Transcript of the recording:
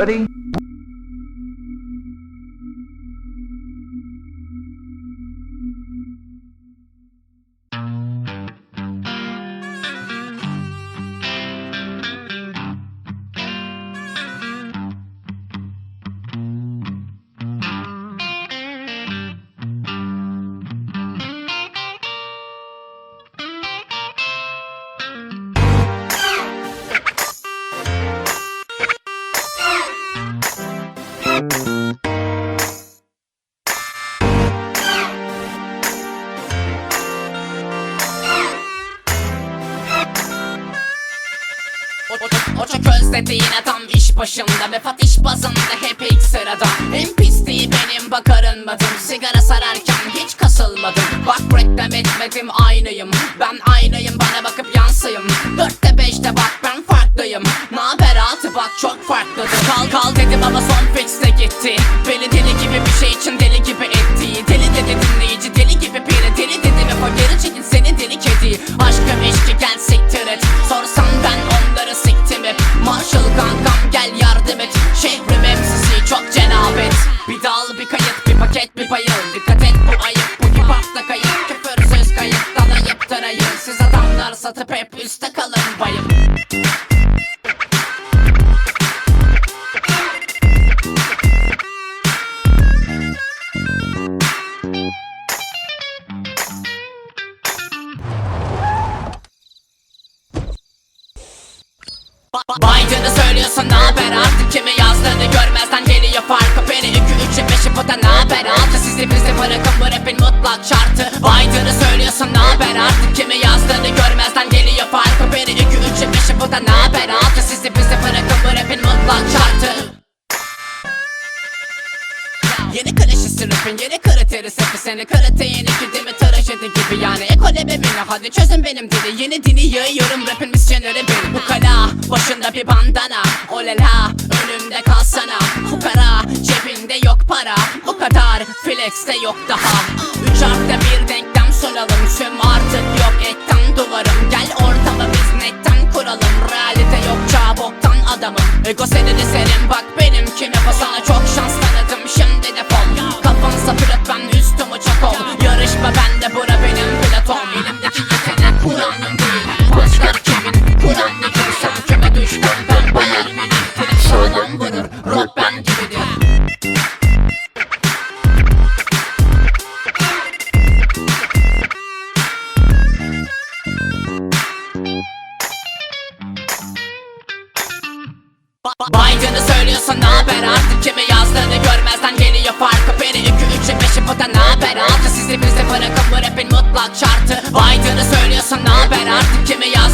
Ready? O, çok özledi yine tam iş başında Vefat iş bazında hep ilk sırada. En pisliği benim bakarınmadım Sigara sararken hiç kasılmadım. Bak reklam etmedim aynıyım. Ben aynıyım bana bakıp yansıyım. Dörtte beşte bak Altı bak çok farklıdır Kal kal dedim ama son fixte gitti. Beni deli gibi bir şey için deli gibi etti. Deli dedi dinleyici deli gibi biri. Deli dedim hep o geri çekin seni deli kedi. Aşkım eşki gel siktir et. Sorsan ben onları siktim hep. Marshall kankam gel yardım et. Şehrim emsisi çok cenabet Bir dal bir kayıt bir paket bir bayıl. Dikkat et bu ayıp bu hip hopta kayıp. Küfürsüz kayıp dalayıp tarayın Siz adamlar satıp hep üstte kalın bayım Biden'ı söylüyorsun naber artık kimi yazdığını görmezden geliyor farkı. Beni 2 3'e 5'i bu da naber altı Sizi bizi bırakın bu rapin mutlak şartı Biden'ı söylüyorsun naber artık kimi yazdığını görmezden geliyor farkı. Beni 2 3'e 5'i bu da naber altı Sizi bizi bırakın bu rapin mutlak şartı Yeni klişesi rapin yeni kriteri sepi Seni krite yeni gidimi trajedi gibi. Yani Ekonomi beni hadi çözün benim dili. Yeni dini yayıyorum rapin misyenleri benim. Bu kala başında bir bandana. Olela önümde kalsana. Fukara cebinde yok para. Bu kadar flexte yok daha. Üç harfte bir denklem soralım. Tüm artık yok. Etten duvarım. Gel ortamı biz netten kuralım. Realite yok. Çağ boktan adamım. Ego seni dizerim bak benim kime sana Yoksa naber artık kime yazdığını görmezden geliyor farkı. Beni 2 3'e 5'e pota naber altı Sizimizde para kapı rapin mutlak şartı. Vaydığını söylüyorsan naber artık kime yazdığını